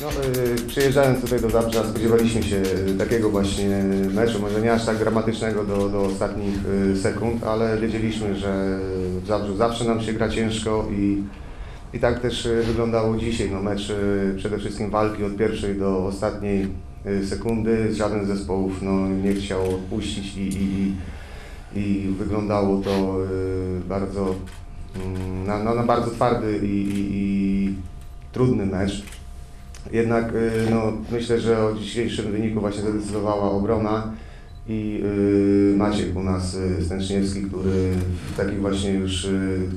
No, y, przyjeżdżając tutaj do Zabrza spodziewaliśmy się takiego właśnie meczu, może nie aż tak dramatycznego do, do ostatnich y, sekund, ale wiedzieliśmy, że w Zabrzu zawsze nam się gra ciężko i, i tak też y, wyglądało dzisiaj. No, mecz y, przede wszystkim walki od pierwszej do ostatniej y, sekundy. Żaden z zespołów no, nie chciał odpuścić i, i, i, i wyglądało to y, bardzo mm, na, na, na bardzo twardy i, i, i trudny mecz. Jednak y, no, myślę, że o dzisiejszym wyniku właśnie zadecydowała obrona i y, Maciek u nas y, Stęczniewski, który w takich właśnie już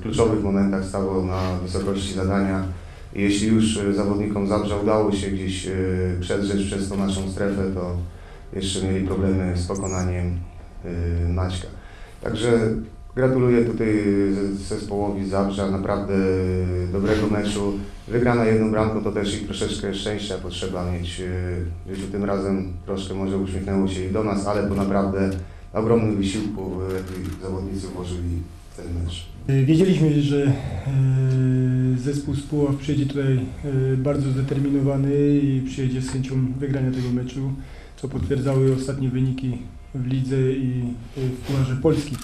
kluczowych momentach stawał na wysokości zadania. Jeśli już zawodnikom Zabrza udało się gdzieś przedrzeć przez tą naszą strefę, to jeszcze mieli problemy z pokonaniem Maćka. Także gratuluję tutaj ze- zespołowi Zabrza, naprawdę dobrego meczu. Wygrana jedną bramką to też i troszeczkę szczęścia potrzeba mieć w życiu. Tym razem troszkę może uśmiechnęło się i do nas, ale po naprawdę ogromnym wysiłku, jaki zawodnicy włożyli w ten mecz. E, Wiedzieliśmy, że e, zespół z Puław przyjedzie tutaj e, bardzo zdeterminowany i przyjedzie z chęcią wygrania tego meczu, co potwierdzały ostatnie wyniki w lidze i e, w Pucharze Polski.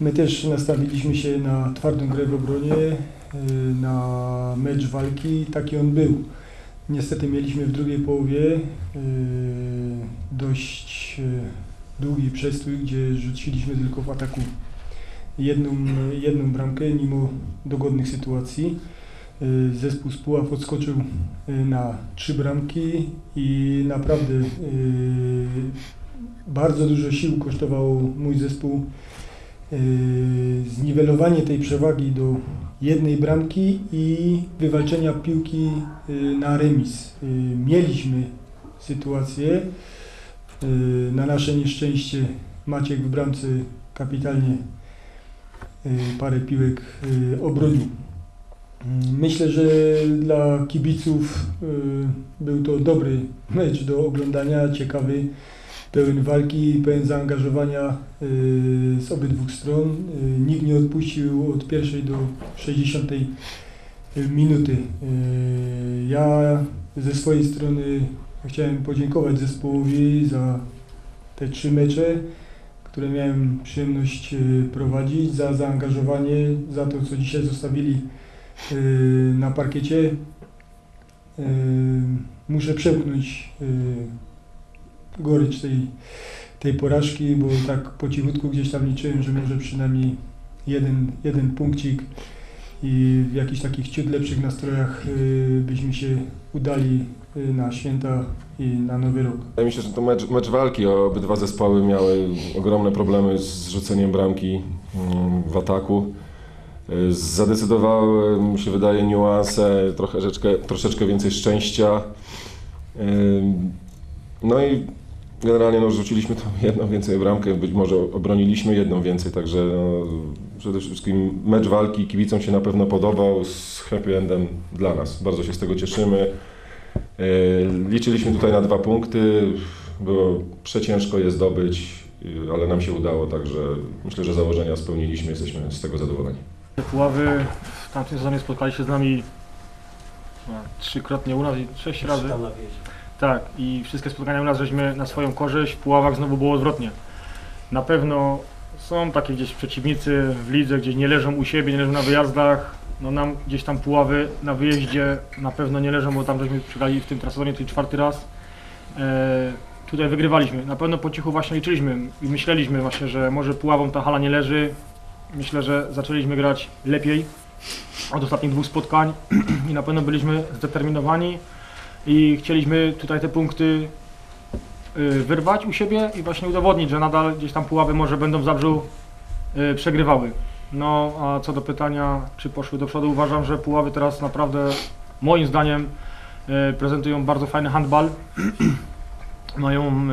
My też nastawiliśmy się na twardą grę w obronie, e, na mecz walki, taki on był. Niestety mieliśmy w drugiej połowie e, dość e, długi przestój, gdzie rzuciliśmy tylko w ataku jedną, jedną bramkę mimo dogodnych sytuacji. Y, Zespół z Puław odskoczył y, na trzy bramki i naprawdę y, bardzo dużo sił kosztował mój zespół y, zniwelowanie tej przewagi do jednej bramki i wywalczenia piłki y, na remis. Y, Mieliśmy sytuację, y, na nasze nieszczęście Maciek w bramce kapitalnie y, parę piłek y, obronił. Mm, Myślę, że dla kibiców y, był to dobry mecz do oglądania, ciekawy, pełen walki, pełen zaangażowania y, z obydwu stron. Y, Nikt nie odpuścił od pierwszej do 60 minuty. Y, Ja ze swojej strony chciałem podziękować zespołowi za te trzy mecze które miałem przyjemność prowadzić, za zaangażowanie, za to, co dzisiaj zostawili na parkiecie. Muszę przełknąć gorycz tej, tej porażki, bo tak po cichutku gdzieś tam liczyłem, że może przynajmniej jeden, jeden punkcik i w jakichś takich ciut lepszych nastrojach y, byśmy się udali y, na święta i na Nowy Rok. Mi się, że to mecz, mecz walki. Obydwa zespoły miały ogromne problemy z rzuceniem bramki mm, w ataku. Y, Zadecydowały, mi się wydaje, niuanse, trochę rzeczkę, troszeczkę więcej szczęścia. No i generalnie no, rzuciliśmy tą jedną więcej bramkę, być może obroniliśmy jedną więcej, także no, przede wszystkim mecz walki kibicom się na pewno podobał z happy endem dla nas. Bardzo się z tego cieszymy. E, Liczyliśmy tutaj na dwa punkty. Było przeciężko je zdobyć, y, ale nam się udało, także myślę, że założenia spełniliśmy, jesteśmy z tego zadowoleni. Te Puławy w tamtym sezonie spotkali się z nami no, trzykrotnie u nas i sześć razy. Tak, i wszystkie spotkania u nas żeśmy na swoją korzyść, w Puławach znowu było odwrotnie. Na pewno są takie gdzieś przeciwnicy w lidze, gdzie nie leżą u siebie, nie leżą na wyjazdach. No nam gdzieś tam Puławy na wyjeździe na pewno nie leżą, bo tam żeśmy przegrali w tym sezonie, czyli czwarty raz. E, tutaj wygrywaliśmy. Na pewno po cichu właśnie liczyliśmy i myśleliśmy właśnie, że może Puławom ta hala nie leży, Myślę, że zaczęliśmy grać lepiej od ostatnich dwóch spotkań i na pewno byliśmy zdeterminowani i chcieliśmy tutaj te punkty y, wyrwać u siebie i właśnie udowodnić, że nadal gdzieś tam puławy może będą w Zabrzu y, przegrywały. No a co do pytania, czy poszły do przodu, uważam, że puławy teraz naprawdę moim zdaniem y, prezentują bardzo fajny handbal. Mają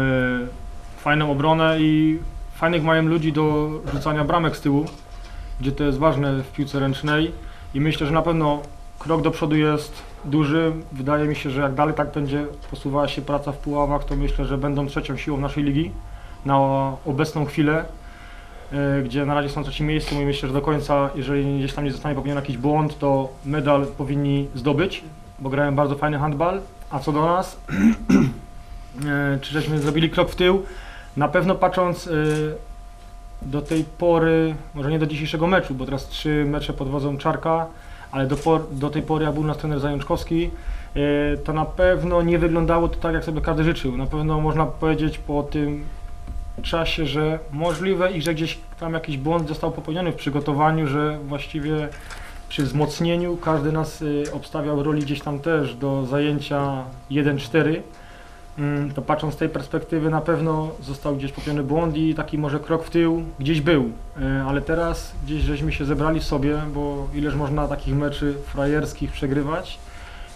fajną obronę i fajnych mają ludzi do rzucania bramek z tyłu, gdzie to jest ważne w piłce ręcznej i myślę, że na pewno krok do przodu jest duży. Wydaje mi się, że jak dalej tak będzie posuwała się praca w Puławach, to myślę, że będą trzecią siłą naszej ligi na obecną chwilę, e, gdzie na razie są trzecim miejscu i myślę, że do końca, jeżeli gdzieś tam nie zostanie popełniony jakiś błąd, to medal powinni zdobyć, bo grają bardzo fajny handbal A co do nas, e, czy żeśmy zrobili krok w tył? Na pewno patrząc e, do tej pory, może nie do dzisiejszego meczu, bo teraz trzy mecze pod wodzą Czarka, ale do, por, do tej pory, jak był nasz trener Zajączkowski, e, to na pewno nie wyglądało to tak, jak sobie każdy życzył. Na pewno można powiedzieć po tym czasie, że możliwe i że gdzieś tam jakiś błąd został popełniony w przygotowaniu, że właściwie przy wzmocnieniu każdy nas y, obstawiał roli gdzieś tam też do zajęcia 1-4. Mm, To patrząc z tej perspektywy na pewno został gdzieś popełniony błąd i taki może krok w tył gdzieś był, Y, ale teraz gdzieś żeśmy się zebrali w sobie, bo ileż można takich meczy frajerskich przegrywać.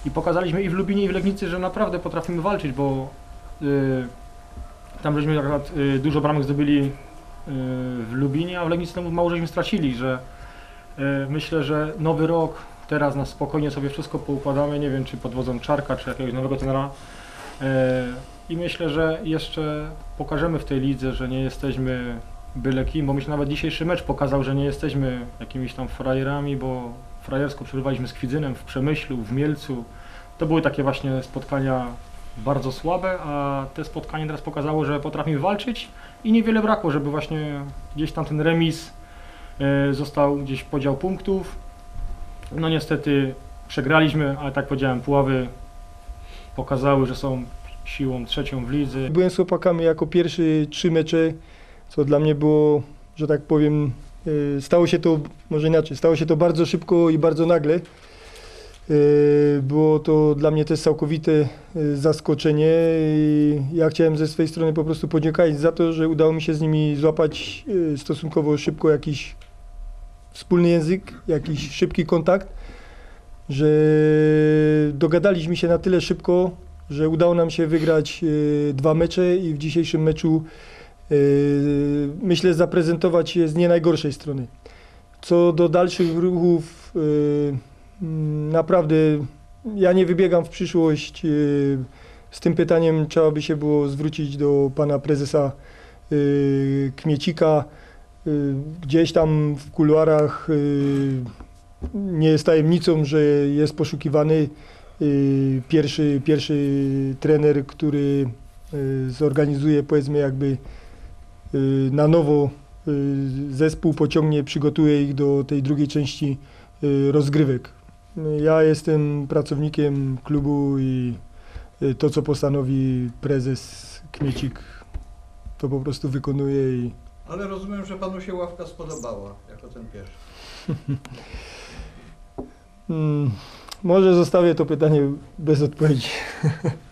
I pokazaliśmy i w Lubinie i w Legnicy, że naprawdę potrafimy walczyć, bo y, tam żeśmy akurat y, dużo bramek zdobyli w Lubinie, a w Legnicy temu mało żeśmy stracili, że myślę, że nowy rok, teraz na spokojnie sobie wszystko poukładamy, nie wiem czy pod wodzą Czarka, czy jakiegoś nowego trenera y, i myślę, że jeszcze pokażemy w tej lidze, że nie jesteśmy byle kim, bo myślę nawet dzisiejszy mecz pokazał, że nie jesteśmy jakimiś tam frajerami, bo frajersko przegrywaliśmy z Kwidzynem w Przemyślu, w Mielcu. To były takie właśnie spotkania bardzo słabe, a te spotkanie teraz pokazało, że potrafimy walczyć i niewiele brakło, żeby właśnie gdzieś tam ten remis e, został gdzieś podział punktów. No niestety przegraliśmy, ale tak powiedziałem, Puławy pokazały, że są siłą trzecią w lidze. Byłem z chłopakami jako pierwszy trzy mecze, co dla mnie było, że tak powiem, e, stało się to, może inaczej, stało się to bardzo szybko i bardzo nagle. E, Było to dla mnie też całkowite e, zaskoczenie i ja chciałem ze swojej strony po prostu podziękować za to, że udało mi się z nimi złapać stosunkowo szybko jakiś wspólny język, jakiś szybki kontakt, że dogadaliśmy się na tyle szybko, że udało nam się wygrać e, dwa mecze i w dzisiejszym meczu e, myślę zaprezentować je z nie najgorszej strony. Co do dalszych ruchów, e, naprawdę ja nie wybiegam w przyszłość. Z tym pytaniem trzeba by się było zwrócić do pana prezesa Kmiecika. Gdzieś tam w kuluarach nie jest tajemnicą, że jest poszukiwany y, pierwszy, pierwszy trener, który y, zorganizuje powiedzmy jakby y, na nowo zespół, pociągnie, przygotuje ich do tej drugiej części rozgrywek. Ja jestem pracownikiem klubu i to, co postanowi prezes Kmiecik, to po prostu wykonuję i Ale rozumiem, że panu się ławka spodobała jako ten pierwszy. mm, może zostawię to pytanie bez odpowiedzi.